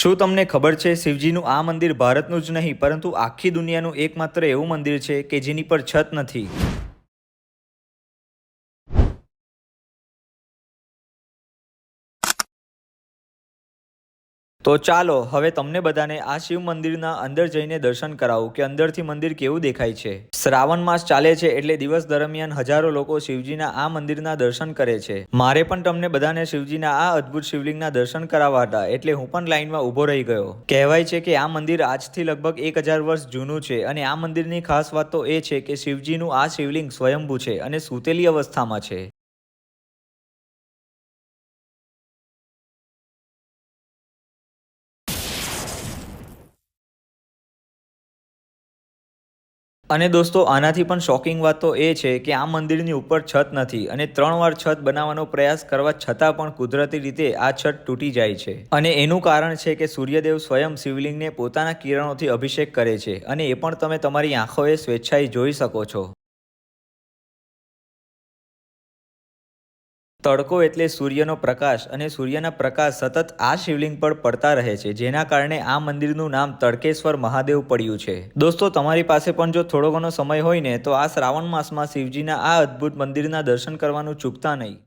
શું તમને ખબર છે, શિવજીનું આ મંદિર ભારતનું જ નહીં, પરંતુ આખી દુનિયાનું એકમાત્ર એવું મંદિર છે કે જેની પર છત નથી? તો ચાલો, હવે તમને બધાને આ શિવ મંદિરના અંદર જઈને દર્શન કરાવું કે અંદરથી મંદિર કેવું દેખાય છે. શ્રાવણ માસ ચાલે છે એટલે દિવસ દરમિયાન હજારો લોકો શિવજીના આ મંદિરના દર્શન કરે છે. મારે પણ તમને બધાને શિવજીના આ અદ્ભુત શિવલિંગના દર્શન કરાવવા હતા એટલે હું પણ લાઈનમાં ઊભો રહી ગયો. કહેવાય છે કે આ મંદિર આજથી લગભગ એક હજાર વર્ષ જૂનું છે અને આ મંદિરની ખાસ વાત તો એ છે કે શિવજીનું આ શિવલિંગ સ્વયંભૂ છે અને સૂતેલી અવસ્થામાં છે. અને દોસ્તો, આનાથી પણ શોકિંગ વાત તો એ છે કે આ મંદિરની ઉપર છત નથી અને ત્રણ વાર છત બનાવવાનો પ્રયાસ કરવા છતાં પણ કુદરતી રીતે આ છત તૂટી જાય છે. અને એનું કારણ છે કે સૂર્યદેવ સ્વયં શિવલિંગને પોતાના કિરણોથી અભિષેક કરે છે અને એ પણ તમે તમારી આંખોએ સ્વેચ્છાએ જોઈ શકો છો. તડકો એટલે સૂર્યનો પ્રકાશ અને સૂર્યના પ્રકાશ સતત આ શિવલિંગ પર પડતા રહે છે, જેના કારણે આ મંદિરનું નામ તડકેશ્વર મહાદેવ પડ્યું છે. દોસ્તો, તમારી પાસે પણ જો થોડો ઘણો સમય હોય ને, તો આ શ્રાવણ માસમાં શિવજીના આ અદ્ભુત મંદિરના દર્શન કરવાનું ચૂકતા નહીં.